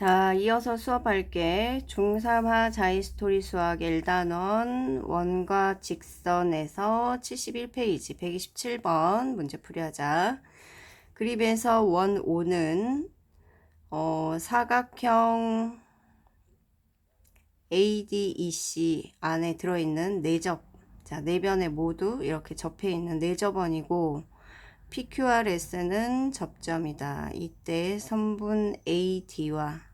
자, 이어서 수업할게. 중3하 자이스토리 수학 1단원 원과 직선에서 71페이지 127번 문제 풀이하자. 그림에서 원 5는 어, 사각형 ADEC 안에 들어있는 네접 자, 네 변에 모두 이렇게 접해 있는 네접원이고 PQRS는 접점이다. 이때 선분 AD와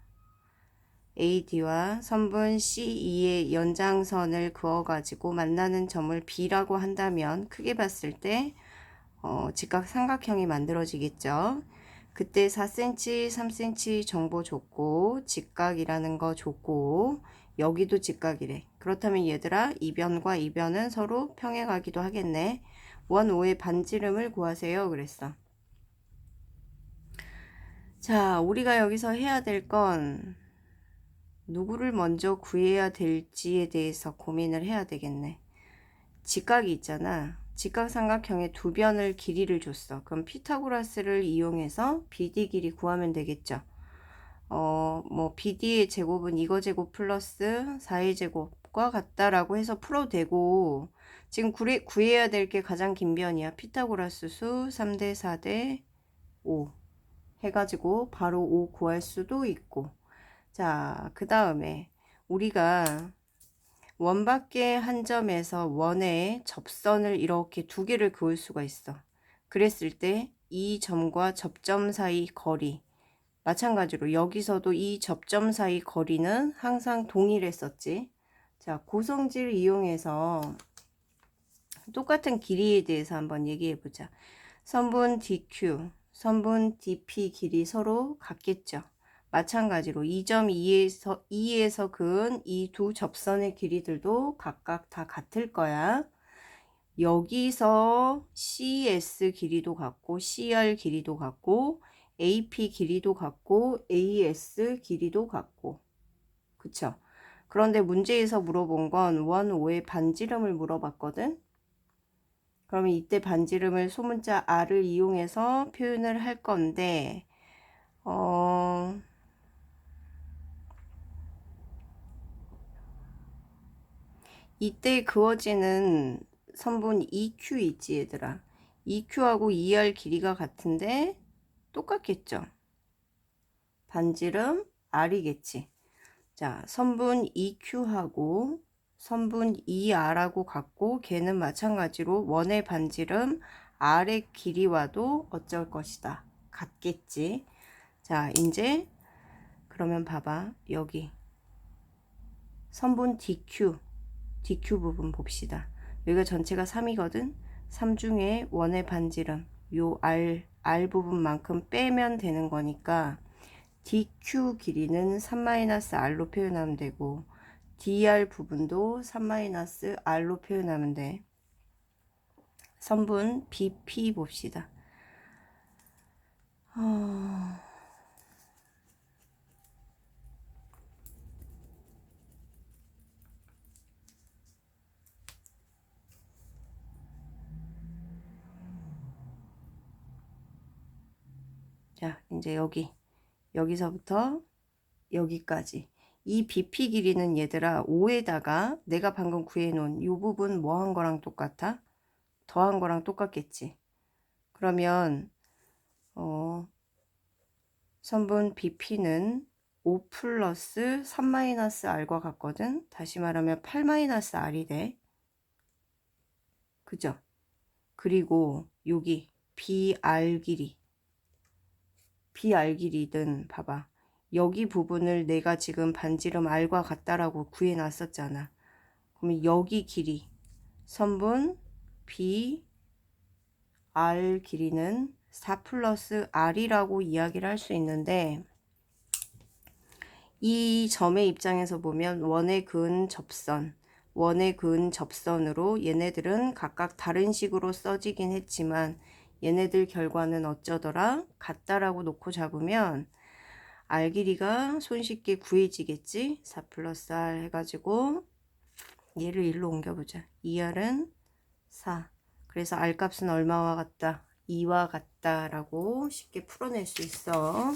AD와 선분 CE의 연장선을 그어가지고 만나는 점을 B라고 한다면 크게 봤을 때 어, 직각 삼각형이 만들어지겠죠. 그때 4cm, 3cm 정보 줬고 직각이라는 거 줬고 여기도 직각이래. 그렇다면 얘들아 이변과 이변은 서로 평행하기도 하겠네. 원 5의 반지름을 구하세요. 그랬어. 자, 우리가 여기서 해야 될 건 누구를 먼저 구해야 될지에 대해서 고민을 해야 되겠네. 직각이 있잖아. 직각삼각형의 두 변을 길이를 줬어. 그럼 피타고라스를 이용해서 BD 길이 구하면 되겠죠. 어, 뭐 BD의 제곱은 이거 제곱 플러스 4의 제곱과 같다라고 해서 풀어도 되고 지금 구해, 구해야 될 게 가장 긴 변이야. 피타고라스 수 3대 4대 5 해가지고 바로 5 구할 수도 있고 자, 그 다음에 우리가 원 밖에 한 점에서 원의 접선을 이렇게 두 개를 그을 수가 있어. 그랬을 때 이 점과 접점 사이 거리 마찬가지로 여기서도 이 접점 사이 거리는 항상 동일했었지. 자, 고성질을 이용해서 똑같은 길이에 대해서 한번 얘기해 보자. 선분 DQ, 선분 DP 길이 서로 같겠죠. 마찬가지로 2점 2에서 2에서 그은 이두 접선의 길이들도 각각 다 같을 거야. 여기서 CS 길이도 같고 CR 길이도 같고 AP 길이도 같고 AS 길이도 같고 그쵸? 그런데 문제에서 물어본 건 원 5의 반지름을 물어봤거든. 그러면 이때 반지름을 소문자 R을 이용해서 표현을 할 건데 어... 이때 그어지는 선분 EQ 있지 얘들아. EQ하고 ER 길이가 같은데 똑같겠죠. 반지름 R이겠지. 자, 선분 EQ하고 선분 ER하고 같고 걔는 마찬가지로 원의 반지름 R의 길이와도 어쩔 것이다. 같겠지. 자, 이제 그러면 봐봐. 여기 선분 DQ DQ 부분 봅시다. 여기가 전체가 3이거든. 3 중에 원의 반지름 요 R, R 부분만큼 빼면 되는 거니까 DQ 길이는 3-R로 표현하면 되고 DR 부분도 3-R로 표현하면 돼. 선분 BP 봅시다. 어... 자, 이제 여기, 여기서부터 여기까지. 이 BP 길이는 얘들아 5에다가 내가 방금 구해놓은 이 부분 뭐 한 거랑 똑같아? 더한 거랑 똑같겠지. 그러면 어, 선분 BP는 5 플러스 3 마이너스 R과 같거든. 다시 말하면 8 마이너스 R이 돼. 그죠? 그리고 여기 BR 길이 길이든 봐봐. 여기 부분을 내가 지금 반지름 R과 같다라고 구해 놨었잖아. 그러면 여기 길이 선분 B R 길이는 4 플러스 R이라고 이야기를 할 수 있는데 이 점의 입장에서 보면 원의 근 접선 원의 근 접선으로 얘네들은 각각 다른 식으로 써지긴 했지만 얘네들 결과는 어쩌더라? 같다라고 놓고 잡으면 R 길이가 손쉽게 구해지겠지? 4 플러스 R 해가지고 얘를 1로 옮겨보자. 2R은 4. 그래서 R 값은 얼마와 같다? 2와 같다 라고 쉽게 풀어낼 수 있어.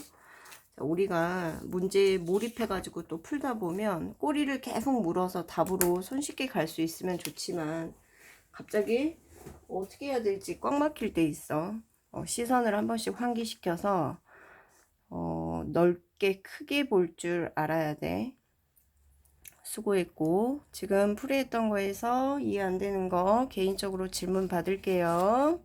우리가 문제에 몰입해 가지고 또 풀다 보면 꼬리를 계속 물어서 답으로 손쉽게 갈 수 있으면 좋지만 갑자기 어떻게 해야 될지 꽉 막힐 때 있어. 어, 시선을 한 번씩 환기시켜서 어, 넓게 크게 볼 줄 알아야 돼. 수고했고 지금 풀이했던 거에서 이해 안 되는 거 개인적으로 질문 받을게요.